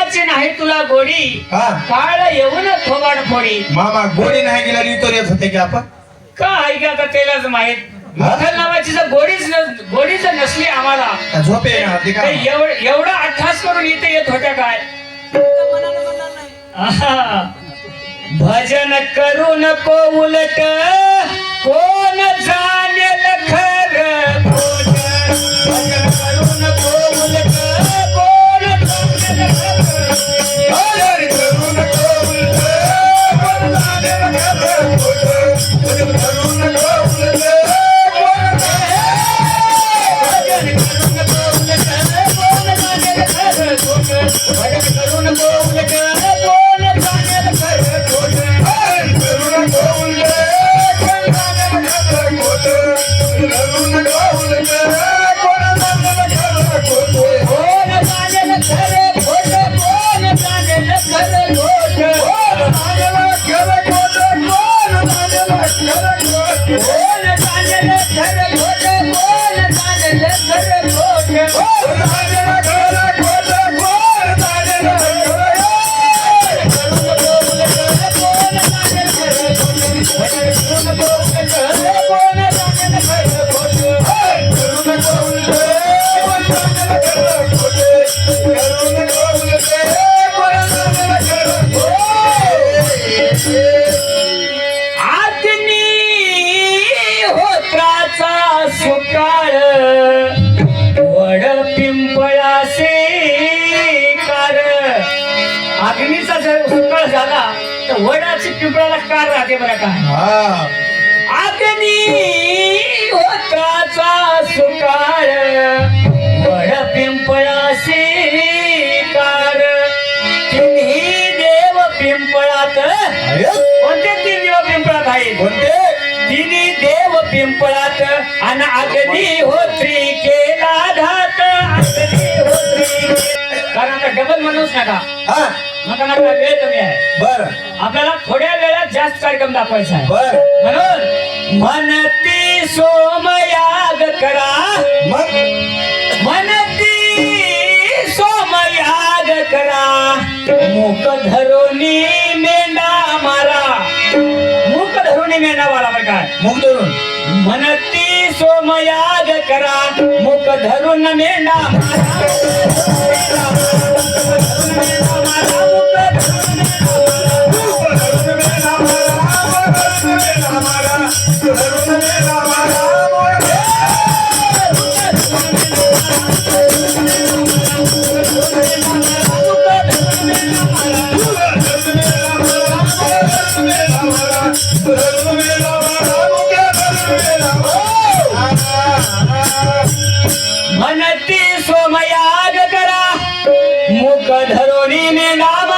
नावाची नाही तुला गोडी हा. काळ येऊन थोबाड फोडी. मामा गोडी नाही गेला रितोर येत होते की आपण? का ऐका आता त्यालाच माहीत? विठ्ठल नावाची जर गोडीच गोडीच नसली आम्हाला का झोपे येणार ते तर का एवढ- एवढा अठ्ठास करून इथे येत होत्या काय? आहा. भजन करू नको उलट कोण जाणेल Vaya. सुकाळ. वड पिंपळासे कार. अग्नीचा जर सुकाळ झाला तर वडाची पिंपळाला कार राहते बरं काय अग्नी होत्राचा सुकाळ. वड पिंपळाशी कार. तिन्ही देव पिंपळात. कोणते तीन देव पिंपळात आहेत? कोणते? तिन्ही देव पिंपळात आणि अग्नी होत्री केला होत्री कारण आता डबल म्हणूच नका हा. नका नका वेळ कमी आहे. बर. आपल्याला थोड्या वेळात जास्त कार्यक्रम दाखवायचा आहे. बर. म्हणून म्हणती सोमयाग करा. मग? म्हणती सोमयाग करा. मुख काय? मुख धरून. म्हणती सोमयाग करा. मुख धरून मेंढा मेंढा मारा, मुख म्हणती सोमयाग करा. मुख धरुणी मेंढा